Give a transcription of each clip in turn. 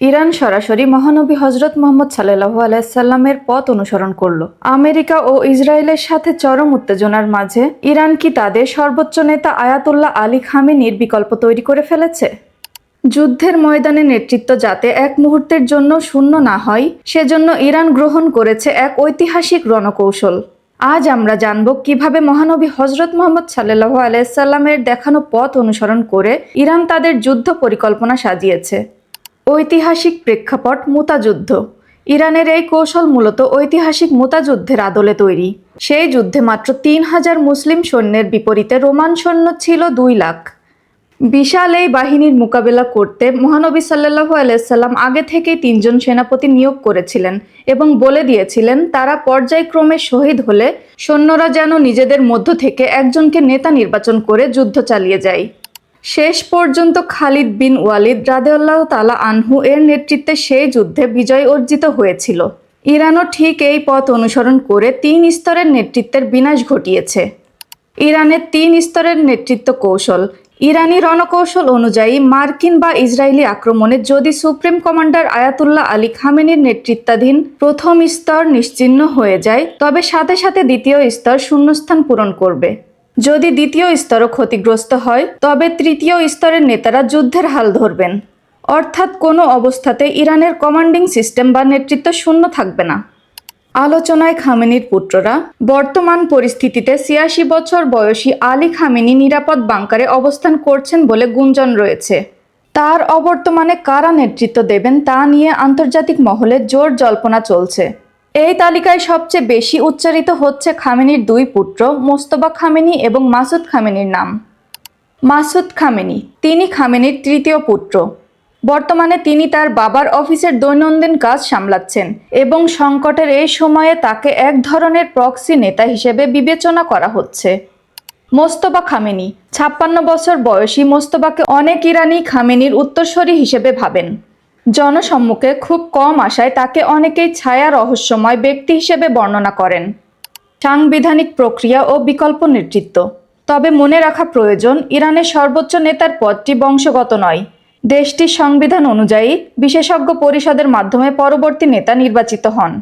Iran সরাসরি মহানবী হজরত মোহাম্মদ সাল্লাহু আলাইসাল্লামের পথ অনুসরণ করল। আমেরিকা ও ইসরায়েলের সাথে চরম উত্তেজনার মাঝে ইরান কি তাদের সর্বোচ্চ নেতা আয়াতুল্লাহ আলী খামেনির বিকল্প তৈরি করে ফেলেছে? যুদ্ধের ময়দানে নেতৃত্ব যাতে এক মুহূর্তের জন্য শূন্য না হয়, সেজন্য ইরান গ্রহণ করেছে এক ঐতিহাসিক রণকৌশল। আজ আমরা জানব কীভাবে মহানবী হজরত মোহাম্মদ সাল্লাহ আলাইসাল্লামের দেখানো পথ অনুসরণ করে ইরান তাদের যুদ্ধ পরিকল্পনা সাজিয়েছে। ঐতিহাসিক প্রেক্ষাপট মুতাযুদ্ধ। ইরানের এই কৌশল মূলত ঐতিহাসিক মুতাযুদ্ধের আদলে তৈরি। সেই যুদ্ধে মাত্র তিন হাজার মুসলিম সৈন্যের বিপরীতে রোমান সৈন্য ছিল দুই লাখ। বিশাল এই বাহিনীর মোকাবেলা করতে মহানবী সাল্লাহু আলাইসাল্লাম আগে থেকেই তিনজন সেনাপতি নিয়োগ করেছিলেন এবং বলে দিয়েছিলেন, তারা পর্যায়ক্রমে শহীদ হলে সৈন্যরা যেন নিজেদের মধ্য থেকে একজনকে নেতা নির্বাচন করে যুদ্ধ চালিয়ে যায়। শেষ পর্যন্ত খালিদ বিন ওয়ালিদ রাদেউল্লাহ তালা আনহু এর নেতৃত্বে সেই যুদ্ধে বিজয় অর্জিত হয়েছিল। ইরানও ঠিক এই পথ অনুসরণ করে তিন স্তরের নেতৃত্বের বিনাশ ঘটিয়েছে। ইরানের তিন স্তরের নেতৃত্ব কৌশল, ইরানি রণকৌশল অনুযায়ী মার্কিন বা ইসরায়েলি আক্রমণে যদি সুপ্রিম কমান্ডার আয়াতুল্লাহ আলী খামেনির নেতৃত্বাধীন প্রথম স্তর নিশ্চিহ্ন হয়ে যায়, তবে সাথে সাথে দ্বিতীয় স্তর শূন্যস্থান পূরণ করবে। যদি দ্বিতীয় স্তরও ক্ষতিগ্রস্ত হয়, তবে তৃতীয় স্তরের নেতারা যুদ্ধের হাল ধরবেন। অর্থাৎ কোনো অবস্থাতে ইরানের কমান্ডিং সিস্টেম বা নেতৃত্ব শূন্য থাকবে না। আলোচনায় খামেনির পুত্ররা, বর্তমান পরিস্থিতিতে ছিয়াশি বছর বয়সী আলী খামেনি নিরাপদ বাংকারে অবস্থান করছেন বলে গুঞ্জন রয়েছে। তার অবর্তমানে কারা নেতৃত্ব দেবেন তা নিয়ে আন্তর্জাতিক মহলে জোর জল্পনা চলছে। এই তালিকায় সবচেয়ে বেশি উচ্চারিত হচ্ছে খামেনির দুই পুত্র মোস্তবা খামেনি এবং মাসুদ খামেনির নাম। মাসুদ খামেনি, তিনি খামেনির তৃতীয় পুত্র। বর্তমানে তিনি তার বাবার অফিসের দৈনন্দিন কাজ সামলাচ্ছেন এবং সংকটের এই সময়ে তাকে এক ধরনের প্রক্সি নেতা হিসেবে বিবেচনা করা হচ্ছে। মোস্তবা খামেনি, ছাপ্পান্ন বছর বয়সী মোস্তবাকে অনেক ইরানি খামেনির উত্তরসূরি হিসেবে ভাবেন। জনসম্মুখে খুব কম আসায় তাকে অনেকেই ছায়া রহস্যময় ব্যক্তি হিসেবে বর্ণনা করেন। সাংবিধানিক প্রক্রিয়া ও বিকল্প নেতৃত্ব। তবে মনে রাখা প্রয়োজন ইরানের সর্বোচ্চ নেতার পদটি বংশগত নয়। দেশটির সংবিধান অনুযায়ী বিশেষজ্ঞ পরিষদের মাধ্যমে পরবর্তী নেতা নির্বাচিত হন।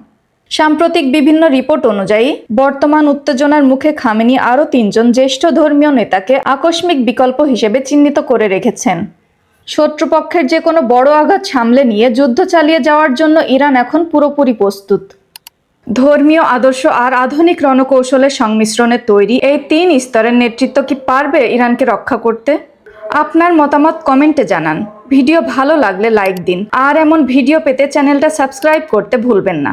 সাম্প্রতিক বিভিন্ন রিপোর্ট অনুযায়ী, বর্তমান উত্তেজনার মুখে খামেনি আরও তিনজন জ্যেষ্ঠ ধর্মীয় নেতাকে আকস্মিক বিকল্প হিসেবে চিহ্নিত করে রেখেছেন। শত্রুপক্ষের যে কোনো বড় আঘাত সামলে নিয়ে যুদ্ধ চালিয়ে যাওয়ার জন্য ইরান এখন পুরোপুরি প্রস্তুত। ধর্মীয় আদর্শ আর আধুনিক রণকৌশলের সংমিশ্রণে তৈরি এই তিন স্তরের নেতৃত্ব কি পারবে ইরানকে রক্ষা করতে? আপনার মতামত কমেন্টে জানান। ভিডিও ভালো লাগলে লাইক দিন। আর এমন ভিডিও পেতে চ্যানেলটা সাবস্ক্রাইব করতে ভুলবেন না।